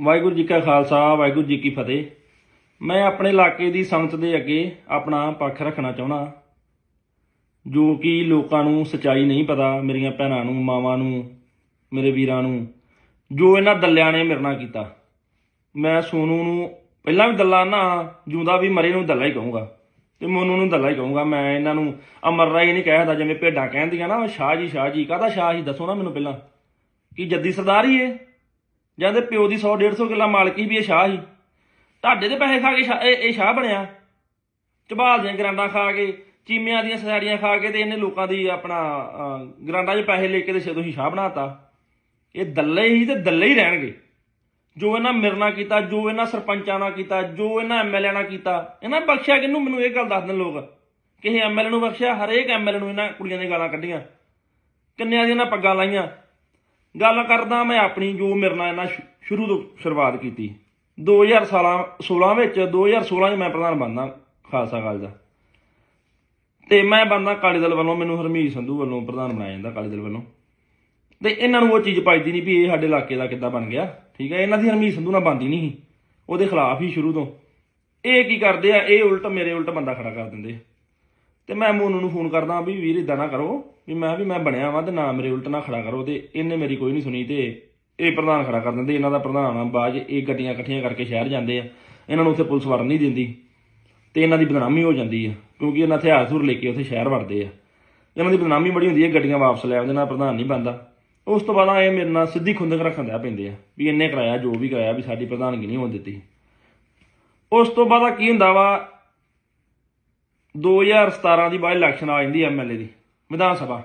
ਵਾਹਿਗੁਰੂ ਜੀ ਕਾ ਖਾਲਸਾ, ਵਾਹਿਗੁਰੂ ਜੀ ਕੀ ਫਤਿਹ। ਮੈਂ ਆਪਣੇ ਇਲਾਕੇ ਦੀ ਸੰਗਤ ਦੇ ਅੱਗੇ ਆਪਣਾ ਪੱਖ ਰੱਖਣਾ ਚਾਹੁੰਦਾ ਜੋ ਕਿ ਲੋਕਾਂ ਨੂੰ ਸਚਾਈ ਨਹੀਂ ਪਤਾ, ਮੇਰੀਆਂ ਭੈਣਾਂ ਨੂੰ, ਮਾਵਾਂ ਨੂੰ, ਮੇਰੇ ਵੀਰਾਂ ਨੂੰ, ਜੋ ਇਹਨਾਂ ਦੱਲਿਆਂ ਨੇ ਮੇਰੇ ਨਾਲ ਕੀਤਾ। ਮੈਂ ਸੋਨੂ ਨੂੰ ਪਹਿਲਾਂ ਵੀ ਦੱਲਾ ਨਾ ਜੂੰਦਾ ਵੀ ਮਰੇ ਨੂੰ ਦੱਲਾ ਹੀ ਕਹੂੰਗਾ। ਤੇ ਮੋਨੂ ਨੂੰ ਦੱਲਾ ਹੀ ਕਹੂੰਗਾ। ਮੈਂ ਇਹਨਾਂ ਨੂੰ ਅਮਰ ਰਾਈ ਨਹੀਂ ਕਹਿਦਾ ਜਿਵੇਂ ਭੇਡਾਂ ਕਹਿੰਦੀਆਂ ਨਾ, ਸ਼ਾਹ ਜੀ ਸ਼ਾਹ ਜੀ ਕਾਹਦਾ ਸ਼ਾਹ ਜੀ? ਦੱਸੋ ਨਾ ਮੈਨੂੰ ਪਹਿਲਾਂ। ਕੀ ਜੱਦੀ ਸਰਦਾਰ ਹੀ ਏ ਜਾਂ ਤੇ ਪਿਓ ਦੀ 100 150 ਕਿੱਲਾ ਮਾਲਕੀ ਵੀ ਇਹ ਸ਼ਾਹ ਸੀ ਤੁਹਾਡੇ ਦੇ ਪੈਸੇ ਖਾ ਕੇ ਸ਼ਾਹ- ਇਹ ਇਹ ਸ਼ਾਹ ਬਣਿਆ। ਝਬਾਲ ਦੀਆਂ ਗਰਾਂਡਾਂ ਖਾ ਕੇ ਚੀਮਿਆਂ ਦੀਆਂ ਸਸਾਰੀਆਂ ਖਾ ਕੇ ਤੇ ਇਹਨੇ ਲੋਕਾਂ ਦੀ ਆਪਣਾ ਅਹ, ਗਰਾਂਡਾਂ 'ਚ ਪੈਸੇ ਲੈ ਕੇ ਤੇ ਸੇ ਤੁਸੀਂ ਸ਼ਾਹ ਬਣਾਤਾ। ਇਹ ਦੱਲੇ ਹੀ ਤੇ ਦੱਲੇ ਹੀ ਰਹਿਣਗੇ। ਜੋ ਇਹਨਾਂ ਮੇਰੇ ਨਾਲ ਕੀਤਾ ਜੋ ਇਹਨਾਂ ਸਰਪੰਚਾਂ ਨਾਲ ਕੀਤਾ ਜੋ ਇਹਨਾਂ ਐਮਐਲਏ ਨਾਲ ਕੀਤਾ ਇਹਨਾਂ ਬਖਸ਼ਿਆ ਕਿਹਨੂੰ? ਮੈਨੂੰ ਇਹ ਗੱਲ ਦੱਸ ਦੇਣ ਲੋਕ। ਕਿਸੇ ਐਮਐਲਏ ਨੂੰ ਬਖਸ਼ਿਆ ਹਰੇਕ ਐਮਐਲਏ ਨੂੰ ਇਹਨਾਂ ਕੁੜੀਆਂ ਦੀਆਂ ਗਾਲਾਂ ਕੱਢੀਆਂ। ਕਿੰਨਿਆਂ ਦੀਆਂ ਇਹਨਾਂ ਪੱਗਾਂ ਲਾਈਆਂ। ਗੱਲ ਕਰਦਾ ਮੈਂ ਆਪਣੀ ਜੋ ਮੇਰੇ ਨਾਲ ਇਹਨਾਂ ਸ਼ੁ- ਸ਼ੁਰੂ ਤੋਂ ਸ਼ੁਰੂਆਤ ਕੀਤੀ। 2016 ਵਿੱਚ 2016 ਚ ਮੈਂ ਪ੍ਰਧਾਨ ਬਣਦਾ ਖਾਲਸਾ ਕਾਲਜ ਦਾ। ਤੇ ਮੈਂ ਬਣਦਾ ਅਕਾਲੀ ਦਲ ਵੱਲੋਂ, ਮੈਨੂੰ ਹਰਮੀਤ ਸੰਧੂ ਵੱਲੋਂ ਪ੍ਰਧਾਨ ਬਣਾਇਆ ਜਾਂਦਾ ਅਕਾਲੀ ਦਲ ਵੱਲੋਂ। ਤੇ ਇਹਨਾਂ ਨੂੰ ਉਹ ਚੀਜ਼ ਪਾਈਦੀ ਨਹੀਂ ਵੀ ਇਹ ਸਾਡੇ ਇਲਾਕੇ ਦਾ ਕਿੱਦਾਂ ਬਣ ਗਿਆ, ਠੀਕ ਹੈ? ਇਹਨਾਂ ਦੀ ਹਰਮੀਤ ਸੰਧੂ ਨਾਲ ਬਣਦੀ ਨਹੀਂ ਸੀ। ਉਹਦੇ ਖਿਲਾਫ ਹੀ ਸ਼ੁਰੂ ਤੋਂ। ਇਹ ਕੀ ਕਰਦੇ ਆ, ਇਹ ਉਲਟ, ਮੇਰੇ ਉਲਟ ਬੰਦਾ ਖੜਾ ਕਰ ਦਿੰਦੇ। ਤੇ ਮੈਂ ਮੋਨੂ ਨੂੰ ਫੋਨ ਕਰਦਾ ਵੀ ਵੀਰ ਇਦਾਂ ਨਾ ਕਰੋ, ਵੀ ਮੈਂ ਵੀ ਮੈਂ ਬਣਿਆ ਵਾਂ ਤੇ ਨਾ ਮੇਰੇ ਉਲਟ ਨਾ ਖੜਾ ਕਰੋ ਤੇ ਇਹਨੇ ਮੇਰੀ ਕੋਈ ਨਹੀਂ ਸੁਣੀ ਤੇ ਇਹ ਪ੍ਰਧਾਨ ਖੜਾ ਕਰ ਦਿੰਦੇ, ਇਹਨਾਂ ਦਾ ਪ੍ਰਧਾਨ ਆ ਬਾਜ ਇਹ ਗੱਡੀਆਂ ਇਕੱਠੀਆਂ ਕਰਕੇ ਸ਼ਹਿਰ ਜਾਂਦੇ ਆ, ਇਹਨਾਂ ਨੂੰ ਉੱਥੇ ਪੁਲਿਸ ਵੜਨ ਨਹੀਂ ਦਿੰਦੀ ਤੇ ਇਹਨਾਂ ਦੀ ਬਦਨਾਮੀ ਹੋ ਜਾਂਦੀ ਆ, ਕਿਉਂਕਿ ਇਹਨਾਂ ਹਥਿਆਰ ਸੁਰ ਲੈ ਕੇ ਉੱਥੇ ਸ਼ਹਿਰ ਵੜਦੇ ਆ। ਇਹਨਾਂ ਦੀ ਬਦਨਾਮੀ ਬੜੀ ਹੁੰਦੀ ਹੈ ਗੱਡੀਆਂ ਵਾਪਸ ਲੈ ਆਉਂਦੇ ਨਾਲ ਪ੍ਰਧਾਨ ਨਹੀਂ ਬਣਦਾ। ਉਸ ਤੋਂ ਬਾਅਦ ਇਹ ਮੇਰੇ ਨਾਲ ਸਿੱਧੀ ਖੁੰਦਕ ਰੱਖਣ ਦਾ ਪੈਂਦੇ ਆ, ਵੀ ਇੰਨੇ ਕਰਾਇਆ, ਜੋ ਵੀ ਕਰਾਇਆ, ਵੀ ਸਾਡੀ ਪ੍ਰਧਾਨਗੀ ਨਹੀਂ ਹੋਣ ਦਿੱਤੀ। ਉਸ ਤੋਂ ਬਾਅਦ ਕੀ ਹੁੰਦਾ ਵਾ 2017 ਦੀ ਬਾਅਦ ਇਲੈਕਸ਼ਨ ਆ ਜਾਂਦੀ ਐਮਐਲਏ ਦੀ, ਵਿਧਾਨ ਸਭਾ।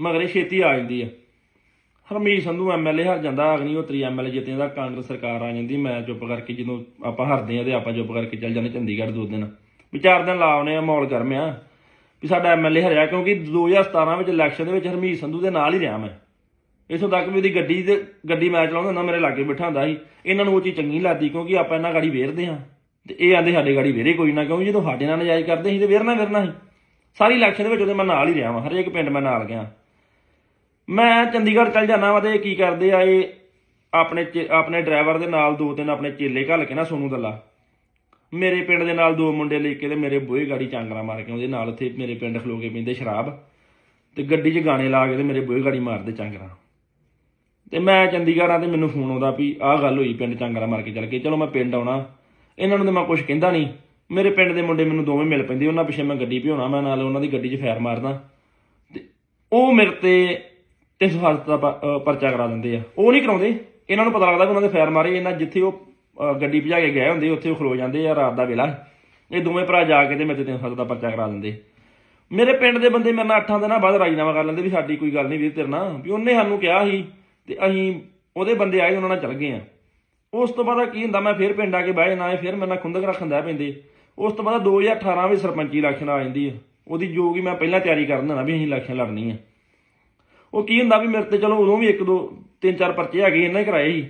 ਮਗਰੇ ਛੇਤੀ ਆ ਜਾਂਦੀ ਆ ਹਰਮੀਤ ਸੰਧੂ ਐਮਐਲਏ ਹਰ ਜਾਂਦਾ ਅਗਨੀਹੋਤਰੀ ਐਮਐਲਏ ਜਿੱਤੇ ਦਾ ਕਾਂਗਰਸ ਸਰਕਾਰ ਆ ਜਾਂਦੀ, ਮੈਂ ਚੁੱਪ ਕਰਕੇ ਜਦੋਂ ਆਪਾਂ ਹਰਦੇ ਆ ਤੇ ਆਪਾਂ ਚੁੱਪ ਕਰਕੇ ਚੱਲ ਜਾਂਦੇ ਚੰਡੀਗੜ੍ਹ ਦੋ ਦਿਨ। ਵੀ ਚਾਰ ਦਿਨ ਲਾ ਆਉਨੇ ਆ ਮੌਲ ਗਰਮ ਆ। ਵੀ ਸਾਡਾ ਐਮਐਲਏ ਹਰਿਆ, ਕਿਉਂਕਿ 2017 ਵਿੱਚ ਇਲੈਕਸ਼ਨ ਦੇ ਵਿੱਚ ਹਰਮੀਤ ਸੰਧੂ ਦੇ ਨਾਲ ਹੀ ਰਿਹਾ ਮੈਂ। ਇਥੋਂ ਤੱਕ ਵੀ ਉਹਦੀ ਗੱਡੀ ਤੇ ਗੱਡੀ ਮੈਂ ਚਲਾਉਂਦਾ ਹੁੰਦਾ, ਮੇਰੇ ਲਾਗੇ ਬਿਠਾ ਹੁੰਦਾ ਸੀ। ਇਹਨਾਂ ਨੂੰ ਉਹ ਚੀਜ਼ ਚੰਗੀ ਨਹੀਂ ਲੱਗਦੀ, ਕਿਉਂਕਿ ਆਪਾਂ ਇਹਨਾਂ ਗਾੜੀ ਵੇਰਦੇ ਹਾਂ ਤੇ ਇਹ ਆਂਦੇ ਸਾਡੇ ਗਾੜੀ ਵੇਰੇ ਕੋਈ ਨਾ ਕਿਉਂਕਿ ਜਦੋਂ ਸਾਡੇ ਨਾਲ ਨਜਾਇਜ਼ ਕਰਦੇ ਸੀ ਤੇ ਵੇਰਨਾ ਵੇਰਨਾ ਸੀ। ਸਾਰੀ ਇਲੈਕਸ਼ਨ ਦੇ ਵਿੱਚ ਉਹਦੇ ਮੈਂ ਨਾਲ ਹੀ ਰਿਹਾ ਵਾਂ, ਹਰੇਕ ਪਿੰਡ ਮੈਂ ਨਾਲ ਗਿਆ। ਮੈਂ ਚੰਡੀਗੜ੍ਹ ਚੱਲ ਜਾਣਾ ਵਾ ਤੇ ਇਹ ਕੀ ਕਰਦੇ ਆ, ਇਹ ਆਪਣੇ ਚੇ- ਆਪਣੇ ਡਰਾਈਵਰ ਦੇ ਨਾਲ ਦੋ ਤਿੰਨ ਆਪਣੇ ਚੇਲੇ ਘੱਲ ਕੇ ਨਾ ਸੋਨੂ ਦੱਲਾ। ਮੇਰੇ ਪਿੰਡ ਦੇ ਨਾਲ ਦੋ ਮੁੰਡੇ ਲੈ ਕੇ ਤੇ ਮੇਰੇ ਬੋਏ ਗਾੜੀ ਚਾਂਗਰਾ ਮਾਰ ਕੇ ਉਹਦੇ ਨਾਲ ਉੱਥੇ ਮੇਰੇ ਪਿੰਡ ਖਲੋ ਕੇ ਪੀਂਦੇ ਸ਼ਰਾਬ ਤੇ ਗੱਡੀ 'ਚ ਗਾਣੇ ਲਾ ਕੇ ਤੇ ਮੇਰੇ ਬੋਏ ਗਾੜੀ ਮਾਰਦੇ ਚਾਂਗਰਾ। ਤੇ ਮੈਂ ਚੰਡੀਗੜ੍ਹ ਆ ਤੇ ਮੈਨੂੰ ਫੋਨ ਆਉਂਦਾ ਵੀ ਆਹ ਗੱਲ ਹੋਈ, ਪਿੰਡ ਚਾਂਗਰਾ ਮਾਰ ਕੇ ਚੱਲ ਕੇ ਚਲੋ ਮੈਂ ਪਿੰਡ ਆਉਣਾ। ਇਹਨਾਂ ਨੂੰ ਤੇ ਮੈਂ ਕੁਝ ਕਹਿੰਦਾ ਨਹੀਂ। ਮੇਰੇ ਪਿੰਡ ਦੇ ਮੁੰਡੇ ਮੈਨੂੰ ਦੋਵੇਂ ਮਿਲ ਪੈਂਦੇ, ਉਹਨਾਂ ਪਿੱਛੇ ਮੈਂ ਗੱਡੀ ਭਿਉਣਾ, ਮੈਂ ਨਾਲ ਉਹਨਾਂ ਦੀ ਗੱਡੀ 'ਚ ਫੈਰ ਮਾਰਦਾ। ਤੇ ਉਹ ਮੇਰੇ ਤੇ 307 ਦਾ ਪਰਚਾ ਕਰਾ ਦਿੰਦੇ ਆ। ਉਹ ਨਹੀਂ ਕਰਾਉਂਦੇ। ਇਹਨਾਂ ਨੂੰ ਪਤਾ ਲੱਗਦਾ ਕਿ ਉਹਨਾਂ ਦੇ ਫੈਰ ਮਾਰੇ, ਇਹਨਾਂ ਜਿੱਥੇ ਉਹ ਗੱਡੀ ਭਜਾ ਕੇ ਗਏ ਹੁੰਦੇ, ਉੱਥੇ ਉਹ ਖਲੋ ਜਾਂਦੇ ਆ ਰਾਤ ਦਾ ਵੇਲਾ। ਇਹ ਦੋਵੇਂ ਭਰਾ ਜਾ ਕੇ ਤੇ ਮੇਰੇ ਤੇ 307 ਦਾ ਪਰਚਾ ਕਰਾ ਦਿੰਦੇ। ਮੇਰੇ ਪਿੰਡ ਦੇ ਬੰਦੇ ਮੇਰੇ ਨਾਲ ਅੱਠਾਂ ਦਿਨਾਂ ਬਾਅਦ ਰਾਜੀਨਾਮਾ ਕਰ ਲੈਂਦੇ ਵੀ ਸਾਡੀ ਕੋਈ ਗੱਲ ਨਹੀਂ ਵੀਰ ਤੇਰੇ ਨਾਲ। ਵੀ ਉਹਨੇ ਸਾਨੂੰ ਕਿਹਾ ਸੀ ਤੇ ਅਸੀਂ ਉਹਦੇ ਬੰਦੇ ਆਏ, ਉਹਨਾਂ ਨਾਲ ਚੱਲ ਗਏ ਆ। ਉਸ ਤੋਂ ਬਾਅਦ ਕੀ ਹੁੰਦਾ, ਮੈਂ ਫਿਰ ਪਿੰਡ ਆ ਕੇ ਬਹਿ ਜਾਣਾ ਫਿਰ ਮੇਰੇ ਨਾਲ ਖੁੰਦਕ ਰੱਖਣ ਦਾ ਪੈਂਦੇ। ਉਸ ਤੋਂ ਬਾਅਦ 2018 ਵਿੱਚ ਸਰਪੰਚੀ ਇਲੈਕਸ਼ਨ ਆ ਜਾਂਦੀ ਹੈ ਉਹਦੀ ਜੋ ਕਿ ਮੈਂ ਪਹਿਲਾਂ ਤਿਆਰੀ ਕਰਨ ਨਾ ਵੀ ਅਸੀਂ ਇਲੈਕਸ਼ਨ ਲੜਨੀ ਆ। ਉਹ ਕੀ ਹੁੰਦਾ ਵੀ ਮੇਰੇ ਤੇ ਚਲੋ ਉਦੋਂ ਵੀ ਇੱਕ ਦੋ, ਤਿੰਨ ਚਾਰ ਪਰਚੇ ਹੈਗੇ ਇਹਨਾਂ ਹੀ ਕਰਾਏ ਸੀ।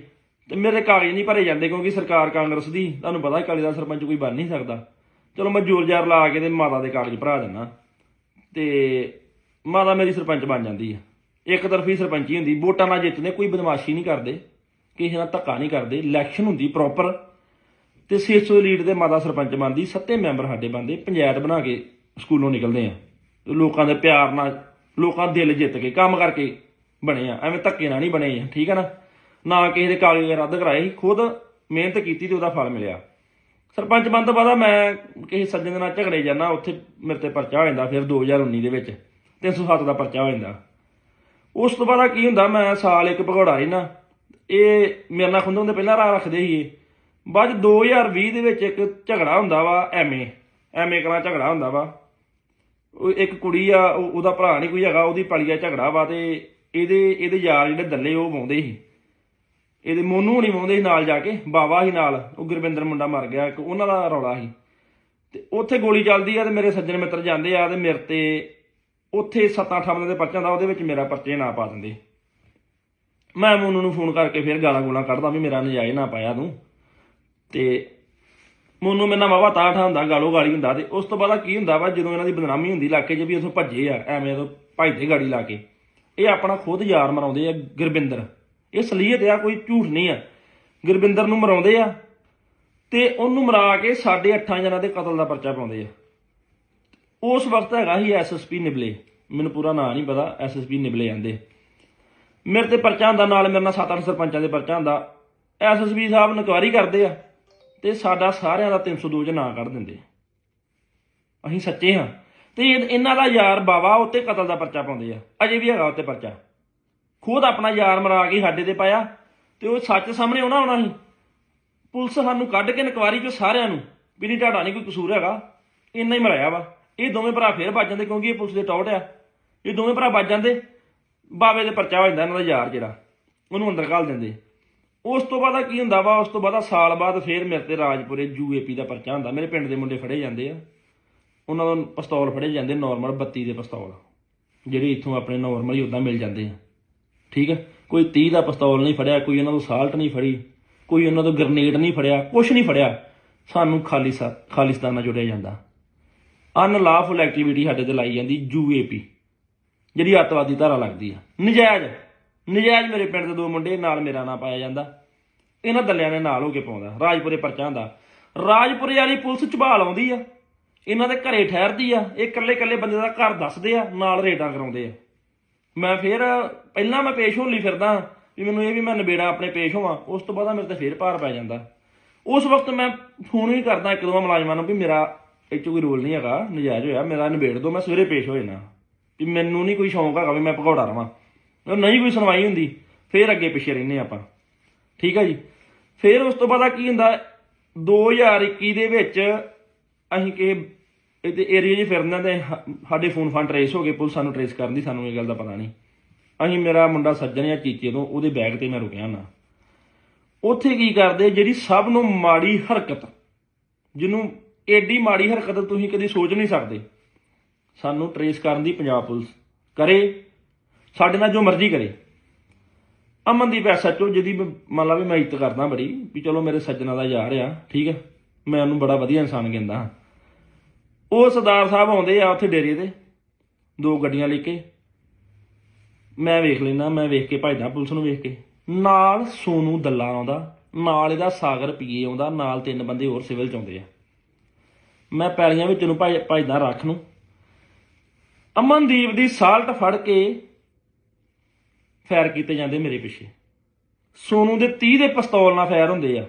ਤੇ ਮੇਰੇ ਕਾਗਜ਼ ਨਹੀਂ ਭਰੇ ਜਾਂਦੇ ਕਿਉਂਕਿ ਸਰਕਾਰ ਕਾਂਗਰਸ ਦੀ। ਤੁਹਾਨੂੰ ਪਤਾ ਕਾਲੀ ਦਾ ਸਰਪੰਚ ਕੋਈ ਬਣ ਨਹੀਂ ਸਕਦਾ। ਚਲੋ ਮੈਂ ਜ਼ੋਰ ਜ਼ਾਰ ਲਾ ਕੇ ਤੇ ਮਾਤਾ ਦੇ ਕਾਗਜ਼ ਭਰਾ ਦਿੰਦਾ। ਤੇ ਮਾਤਾ ਮੇਰੀ ਸਰਪੰਚ ਬਣ ਜਾਂਦੀ ਆ। ਇੱਕ ਤਰਫੀ ਸਰਪੰਚੀ ਹੁੰਦੀ, ਵੋਟਾਂ ਨਾਲ ਜਿੱਤਦੇ, ਕੋਈ ਬਦਮਾਸ਼ੀ ਨਹੀਂ ਕਰਦੇ। ਕਿਸੇ ਨਾਲ ਧੱਕਾ ਨਹੀਂ ਕਰਦੇ ਇਲੈਕਸ਼ਨ ਹੁੰਦੀ ਪ੍ਰੋਪਰ ਤੇ 600 ਲੀਡ ਦੇ ਮਾਤਾ ਸਰਪੰਚ ਬਣਦੀ ਸੱਤੇ ਮੈਂਬਰ ਸਾਡੇ ਬੰਦੇ ਪੰਚਾਇਤ ਬਣਾ ਕੇ ਸਕੂਲੋਂ ਨਿਕਲਦੇ ਆ। ਲੋਕਾਂ ਦੇ ਪਿਆਰ ਨਾਲ ਲੋਕਾਂ ਦਿਲ ਜਿੱਤ ਕੇ ਕੰਮ ਕਰਕੇ ਬਣੇ ਆ। ਐਵੇਂ ਧੱਕੇ ਨਾਲ ਨਹੀਂ ਬਣੇ ਆ ਠੀਕ ਹੈ ਨਾ? ਨਾ ਕਿਸੇ ਦੇ ਕਾਗਜ਼ ਰੱਦ ਕਰਾਏ ਸੀ, ਖੁਦ ਮਿਹਨਤ ਕੀਤੀ ਤੇ ਉਹਦਾ ਫਲ ਮਿਲਿਆ। ਸਰਪੰਚ ਬਣ ਤੋਂ ਬਾਅਦ ਮੈਂ ਕਿਸੇ ਸੱਜਣ ਦੇ ਨਾਲ ਝਗੜੇ ਜਾਂਦਾ ਉੱਥੇ ਮੇਰੇ ਤੇ ਪਰਚਾ ਹੋ ਜਾਂਦਾ ਫਿਰ 2019 ਦੇ ਵਿੱਚ। 307 ਦਾ ਪਰਚਾ ਹੋ ਜਾਂਦਾ। ਉਸ ਤੋਂ ਬਾਅਦ ਕੀ ਹੁੰਦਾ ਮੈਂ ਸਾਲ ਇੱਕ ਭਗੌੜਾ ਰਹਿਣਾ ਇਹ ਮੇਰੇ ਨਾਲ ਖੁੰਦੋਂ ਦੇ ਪਹਿਲਾਂ ਰਾਹ ਰੱਖਦੇ ਸੀ ਇਹ ਬਾਅਦ 'ਚ 2020 ਦੇ ਵਿੱਚ ਇੱਕ ਝਗੜਾ ਹੁੰਦਾ ਵਾ, ਐਮਏ। ਐਮਏ ਕਰਾਂ ਝਗੜਾ ਹੁੰਦਾ ਵਾ। ਉਹ ਇੱਕ ਕੁੜੀ ਆ, ਉਹ- ਉਹਦਾ ਭਰਾ ਨਹੀਂ ਕੋਈ ਹੈਗਾ, ਉਹਦੀ ਪਲੀਆ ਝਗੜਾ ਵਾ ਤੇ ਇਹਦੇ ਇਹਦੇ ਯਾਰ ਜਿਹੜੇ ਦੱਲੇ ਉਹ ਵਾਉਂਦੇ ਸੀ। ਇਹਦੇ ਮੋਨੂ ਨਹੀਂ ਵਾਉਂਦੇ ਸੀ ਨਾਲ ਜਾ ਕੇ, ਬਾਵਾ ਸੀ ਨਾਲ, ਉਹ ਗੁਰਵਿੰਦਰ ਮੁੰਡਾ ਮਰ ਗਿਆ, ਇੱਕ ਉਹਨਾਂ ਦਾ ਰੌਲਾ ਸੀ। ਤੇ ਉੱਥੇ ਗੋਲੀ ਚੱਲਦੀ ਆ ਤੇ ਮੇਰੇ ਸੱਜਣ ਮਿੱਤਰ ਜਾਂਦੇ ਆ ਤੇ ਮੇਰੇ ਤੇ ਉੱਥੇ ਸੱਤਾਂ ਅਠਾਂ ਦੇ ਪਰਚਾ ਦਾ ਉਹਦੇ ਵਿੱਚ ਮੇਰਾ ਪਰਚੇ ਨਾ ਪਾ ਦਿੰਦੇ। ਮੈਂ ਮੋਨੂ ਨੂੰ ਫੋਨ ਕਰਕੇ ਫਿਰ ਗਾਲਾਂ ਗੋਲਾਂ ਕੱਢਦਾ ਵੀ ਮੇਰਾ ਨਜਾਇਜ਼ ਨਾ ਪਾਇਆ ਤੂੰ। ਤੇ ਮੋਨੂ ਮੇਰੇ ਨਾਲ ਵਾਵਾ ਤਾਠਾ ਹੁੰਦਾ, ਗਾਲੋ ਗਾਲੀ ਹੁੰਦਾ ਤੇ ਉਸ ਤੋਂ ਬਾਅਦ ਕੀ ਹੁੰਦਾ ਵਾ, ਜਦੋਂ ਇਹਨਾਂ ਦੀ ਬਦਨਾਮੀ ਹੁੰਦੀ ਇਲਾਕੇ 'ਚ ਵੀ ਉਥੋਂ ਭੱਜੇ ਆ, ਐਵੇਂ ਤੋਂ ਭੱਜਦੇ ਗਾੜੀ ਲਾ ਕੇ। ਇਹ ਆਪਣਾ ਖੁਦ ਯਾਰ ਮਰਾਉਂਦੇ ਆ ਗੁਰਵਿੰਦਰ ਇਹ ਸਲੀਅਤ ਆ, ਕੋਈ ਝੂਠ ਨਹੀਂ ਆ। ਗੁਰਵਿੰਦਰ ਨੂੰ ਮਰਾਉਂਦੇ ਆ ਤੇ ਉਹਨੂੰ ਮਰਾ ਕੇ ਸਾਡੇ ਅੱਠਾਂ ਜਣਾਂ ਦੇ ਕਤਲ ਦਾ ਪਰਚਾ ਪਾਉਂਦੇ ਆ। ਉਸ ਵਕਤ ਹੈਗਾ ਹੀ ਐਸਐਸਪੀ ਨਿਬਲੇ। ਮੈਨੂੰ ਪੂਰਾ ਨਾਂ ਨਹੀਂ ਪਤਾ ਐਸਐਸਪੀ ਨਿਬਲੇ ਜਾਂਦੇ ਮੇਰੇ ਤੇ ਪਰਚਾ ਹੁੰਦਾ ਨਾਲ ਮੇਰੇ ਨਾਲ ਸੱਤ ਅੱਠ ਸਰਪੰਚਾਂ ਦੇ ਪਰਚਾ ਹੁੰਦਾ ਐਸਐਸਪੀ ਸਾਹਿਬ ਇਨਕੁਆਰੀ ਕਰਦੇ ਆ ਤੇ ਸਾਡਾ ਸਾਰਿਆਂ ਦਾ 302 ਚ ਨਾਂ ਕੱਢ ਦਿੰਦੇ ਅਸੀਂ ਸੱਚੇ ਹਾਂ। ਤੇ ਇਹ- ਇਹਨਾਂ ਦਾ ਯਾਰ ਬਾਵਾ ਉੱਤੇ ਕਤਲ ਦਾ ਪਰਚਾ ਪਾਉਂਦੇ ਆ। ਅਜੇ ਵੀ ਹੈਗਾ ਉੱਤੇ ਪਰਚਾ। ਖੁਦ ਆਪਣਾ ਯਾਰ ਮਰਾ ਕੇ ਸਾਡੇ ਤੇ ਪਾਇਆ ਤੇ ਉਹ ਸੱਚ ਸਾਹਮਣੇ ਆਉਣਾ ਆਉਣਾ ਸੀ। ਪੁਲਿਸ ਸਾਨੂੰ ਕੱਢ ਕੇ ਇਨਕੁਆਰੀ ਚ ਸਾਰਿਆਂ ਨੂੰ, ਵੀ ਨਹੀਂ ਤੁਹਾਡਾ ਨਹੀਂ ਕੋਈ ਕਸੂਰ ਹੈਗਾ। ਇੰਨਾ ਹੀ ਮਰਾਇਆ ਵਾ। ਇਹ ਦੋਵੇਂ ਭਰਾ ਫੇਰ ਵੱਜ ਜਾਂਦੇ ਕਿਉਂਕਿ ਇਹ ਪੁਲਿਸ ਦੇ ਟੌਟ ਆ। ਇਹ ਦੋਵੇਂ ਭਰਾ ਵੱਜ ਜਾਂਦੇ। ਬਾਵੇ ਦੇ ਪਰਚਾ ਹੋ ਜਾਂਦਾ ਇਹਨਾਂ ਦਾ ਯਾਰ ਜਿਹੜਾ, ਉਹਨੂੰ ਅੰਦਰ ਘਾਲ ਦਿੰਦੇ। ਉਸ ਤੋਂ ਬਾਅਦ ਕੀ ਹੁੰਦਾ ਵਾ, ਉਸ ਤੋਂ ਬਾਅਦ ਸਾਲ ਬਾਅਦ ਫੇਰ ਮੇਰੇ ਤੇ ਰਾਜਪੁਰੇ ਯੂਏਪੀ ਦਾ ਪਰਚਾ ਹੁੰਦਾ। ਮੇਰੇ ਪਿੰਡ ਦੇ ਮੁੰਡੇ ਫੜੇ ਜਾਂਦੇ ਆ। ਉਹਨਾਂ ਦਾ ਪਿਸਤੌਲ ਫੜੇ ਜਾਂਦੇ ਨਾਰਮਲ 32 ਦੇ ਪਿਸਤੌਲ, ਜਿਹੜੇ ਇੱਥੋਂ ਆਪਣੇ ਨਾਰਮਲ ਹੀ ਉਦਾਂ ਮਿਲ ਜਾਂਦੇ ਆ। ਠੀਕ ਹੈ ਕੋਈ 30 ਦਾ ਪਿਸਤੌਲ ਨਹੀਂ ਫੜਿਆ, ਕੋਈ ਉਹਨਾਂ ਤੋਂ ਸਾਲਟ ਨਹੀਂ ਫੜੀ, ਕੋਈ ਉਹਨਾਂ ਤੋਂ ਗ੍ਰਨੇਡ ਨਹੀਂ ਫੜਿਆ ਕੁਝ ਨਹੀਂ ਫੜਿਆ। ਸਾਨੂੰ ਖਾਲਿਸਾ ਖਾਲਿਸਤਾਨ ਨਾਲ ਜੁੜਿਆ ਜਾਂਦਾ। ਅਨਲਾਫੁਲ ਐਕਟੀਵਿਟੀ ਸਾਡੇ ਤੇ ਲਾਈ ਜਾਂਦੀ ਯੂਏਪੀ ਜਿਹੜੀ ਅੱਤਵਾਦੀ ਧਾਰਾ ਲੱਗਦੀ ਆ। ਨਜਾਇਜ਼। ਨਜਾਇਜ਼ ਮੇਰੇ ਪਿੰਡ ਦੇ ਦੋ ਮੁੰਡੇ ਨਾਲ ਮੇਰਾ ਨਾਂ ਪਾਇਆ ਜਾਂਦਾ। ਇਹਨਾਂ ਦੱਲਿਆਂ ਨੇ ਨਾਲ ਹੋ ਕੇ ਪਾਉਂਦਾ। ਰਾਜਪੁਰੇ ਪਰਚਾ ਹੁੰਦਾ। ਰਾਜਪੁਰੇ ਵਾਲੀ ਪੁਲਿਸ ਝਬਾਲ ਆਉਂਦੀ ਆ। ਇਹਨਾਂ ਦੇ ਘਰੇ ਠਹਿਰਦੀ ਆ। ਇਹ ਇਕੱਲੇ ਇਕੱਲੇ ਬੰਦੇ ਦਾ ਘਰ ਦੱਸਦੇ ਆ, ਨਾਲ ਰੇਡਾਂ ਕਰਾਉਂਦੇ ਆ। ਮੈਂ ਫਿਰ ਪਹਿਲਾਂ ਮੈਂ ਪੇਸ਼ ਹੋਣ ਲਈ ਫਿਰਦਾ ਵੀ ਮੈਨੂੰ ਇਹ ਵੀ ਮੈਂ ਨਿਬੇੜਾ ਆਪਣੇ ਪੇਸ਼ ਹੋਵਾਂ। ਉਸ ਤੋਂ ਬਾਅਦ ਮੇਰੇ ਤੇ ਫੇਰ ਭਾਰ ਪੈ ਜਾਂਦਾ। ਉਸ ਵਕਤ ਮੈਂ ਫੋਨ ਵੀ ਕਰਦਾ ਇੱਕ ਦੋ ਮੁਲਾਜ਼ਮਾਂ ਨੂੰ ਵੀ ਮੇਰਾ ਇਹ 'ਚ ਕੋਈ ਰੋਲ ਨਹੀਂ ਹੈਗਾ, ਨਜਾਇਜ਼ ਹੋਇਆ। ਮੇਰਾ ਨਿਬੇੜ ਦੋ ਮੈਂ ਸਵੇਰੇ ਪੇਸ਼ ਹੋ ਜਾਣਾ ਵੀ ਮੈਨੂੰ ਨਹੀਂ ਕੋਈ ਸ਼ੌਂਕ ਹੈਗਾ ਵੀ ਮੈਂ ਭਗੌੜਾ ਰਵਾਂ। ਉਹ ਨਹੀਂ ਕੋਈ ਸੁਣਵਾਈ ਹੁੰਦੀ, ਫੇਰ ਅੱਗੇ ਪਿੱਛੇ ਰਹਿੰਦੇ ਆਪਾਂ। ਠੀਕ ਹੈ ਜੀ? ਫੇਰ ਉਸ ਤੋਂ ਬਾਅਦ ਕੀ ਹੁੰਦਾ? 2021 ਦੇ ਵਿੱਚ ਅਸੀਂ ਕਿ ਇਹਦੇ ਏਰੀਆ 'ਚ ਫਿਰਨਾ ਤੇ ਸਾਡੇ ਫੋਨ ਫਾਨ ਟਰੇਸ ਹੋ ਗਏ, ਪੁਲਿਸ ਸਾਨੂੰ ਟਰੇਸ ਕਰਨ ਦੀ, ਸਾਨੂੰ ਇਹ ਗੱਲ ਦਾ ਪਤਾ ਨਹੀਂ। ਅਸੀਂ ਮੇਰਾ ਮੁੰਡਾ ਸੱਜਣ ਜਾਂ ਚੀਚੇ ਤੋਂ, ਉਹਦੇ ਬੈਗ ਤੇ ਮੈਂ ਰੁਕਿਆ ਨਾ ਉੱਥੇ ਕੀ ਕਰਦੇ, ਜਿਹੜੀ ਸਭ ਨੂੰ ਮਾੜੀ ਹਰਕਤ, ਜਿਹਨੂੰ ਐਡੀ ਮਾੜੀ ਹਰਕਤ ਤੁਸੀਂ ਕਦੀ ਸੋਚ ਨਹੀਂ ਸਕਦੇ ਸਾਨੂੰ ਟਰੇਸ ਕਰਨ ਦੀ ਪੰਜਾਬ ਪੁਲਿਸ ਕਰੇ, ਸਾਡੇ ਨਾਲ ਜੋ ਮਰਜ਼ੀ ਕਰੇ। ਅਮਨਦੀਪ ਐਸਐਚਓ ਜਿਹਦੀ ਮੰਨ ਲਾ ਵੀ ਮੈਂ ਇੱਜ਼ਤ ਕਰਦਾ ਬੜੀ, ਵੀ ਚਲੋ ਮੇਰੇ ਸੱਜਣਾ ਦਾ ਯਾਰ ਆ, ਠੀਕ ਆ, ਮੈਂ ਉਹਨੂੰ ਬੜਾ ਵਧੀਆ ਇਨਸਾਨ ਕਹਿੰਦਾ ਹਾਂ। ਉਹ ਸਰਦਾਰ ਸਾਹਿਬ ਆਉਂਦੇ ਆ ਉੱਥੇ ਡੇਰੇ ਤੇ, ਦੋ ਗੱਡੀਆਂ ਲੈ ਕੇ। ਮੈਂ ਵੇਖ ਲੈਣਾ ਮੈਂ ਵੇਖ ਕੇ ਭਜਦਾ ਪੁਲਿਸ ਨੂੰ ਵੇਖ ਕੇ। ਨਾਲ ਸੋਨੂ ਦੱਲਾ ਆਉਂਦਾ, ਨਾਲ ਇਹਦਾ ਸਾਗਰ ਪੀਏ ਆਉਂਦਾ, ਨਾਲ ਤਿੰਨ ਬੰਦੇ ਹੋਰ ਸਿਵਲ ਚ ਆਉਂਦੇ ਆ। ਮੈਂ ਪੈਲੀਆਂ ਵਿੱਚ ਨੂੰ ਭਜ- ਭਜਦਾ ਰੱਖ ਨੂੰ। ਅਮਨਦੀਪ ਦੀ ਸਾਲਟ ਫੜ ਕੇ ਫਾਇਰ ਕੀਤੇ ਜਾਂਦੇ ਮੇਰੇ ਪਿੱਛੇ। ਸੋਨੂ ਦੇ 30 ਦੇ ਪਿਸਤੌਲ ਨਾਲ ਫਾਇਰ ਹੁੰਦੇ ਆ।